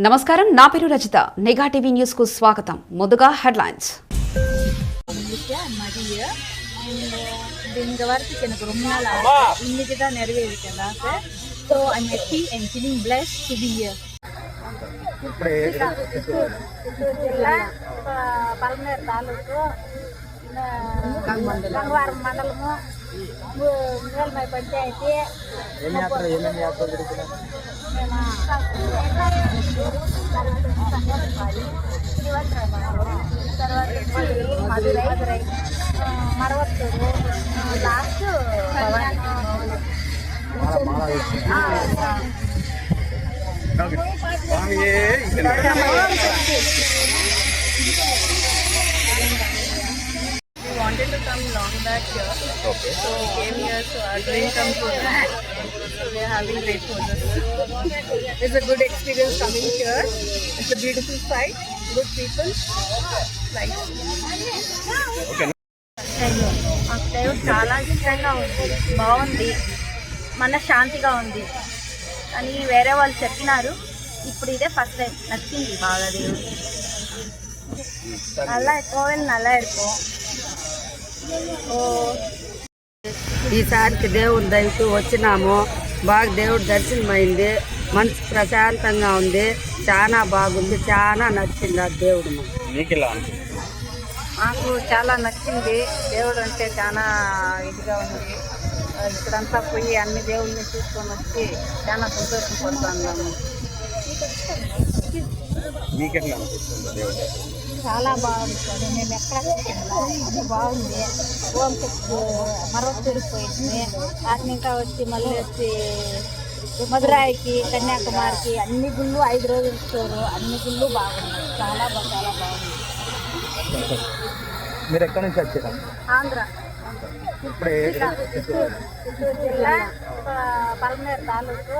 నమస్కారం నా పేరు రజిత నిఘా టీవీ న్యూస్ కు స్వాగతం ముందుగా హెడ్లైన్స్ வித்யா மதிய இந்த வாரத்துக்கு எனக்கு ரொம்ப நாள் ஆசை இன்னைக்கு தான் நிறைவேறிட்டேன் ஆசை so I'm happy and feeling blessed to be here Chittoor జిల్లా పలమనేరు ಮೇಲ್ಮೈ గంగవారం మండలము మేల్మై పంచాయతీ మేము తర్వాత మధురై మరవత్తూరు లాస్ట్ స్వామి back here. Okay. So we came here, so our dream come true. So we are having great photos. It's a good experience coming here. It's a beautiful site, good people. Nice. మాకు దేవుడు చాలా ఇష్టంగా ఉంది బాగుంది మనశ్శాంతిగా ఉంది అని వేరే వాళ్ళు చెప్పినారు ఇప్పుడు ఇదే ఫస్ట్ టైం నచ్చింది బాగా దేవుడు நல்லா கோவில் நல்லா இருக்கும் ஓ ఈసారికి దేవుని దయకు వచ్చినాము. బాగా దేవుడు దర్శనమైంది. మనసు ప్రశాంతంగా ఉంది. చాలా బాగుంది. చాలా నచ్చింది ఆ దేవుడు మాకు. చాలా నచ్చింది. దేవుడు అంటే చాలా ఇదిగా ఉంది. ఇక్కడంతా పోయి అన్ని దేవుళ్ళని చూసుకొని వచ్చి చాలా సంతోషపడుతున్నాము చాలా బాగుంది సార్ మేము ఎక్కడ బాగుంది. ఓం మరొకటి పోయింది. అట్ని ఇంకా వచ్చి మళ్ళీ వచ్చి మధురాయికి కన్యాకుమారికి అన్ని గుళ్ళు ఐదు రోజులు స్టోరు అన్ని గుళ్ళు బాగున్నాయి. చాలా బాగా చాలా బాగుంది మీరు ఎక్కడి నుంచి వచ్చారా? ఆంధ్ర. చిత్తూరు. చిత్తూరు జిల్లా పలమనేరు తాలూకు.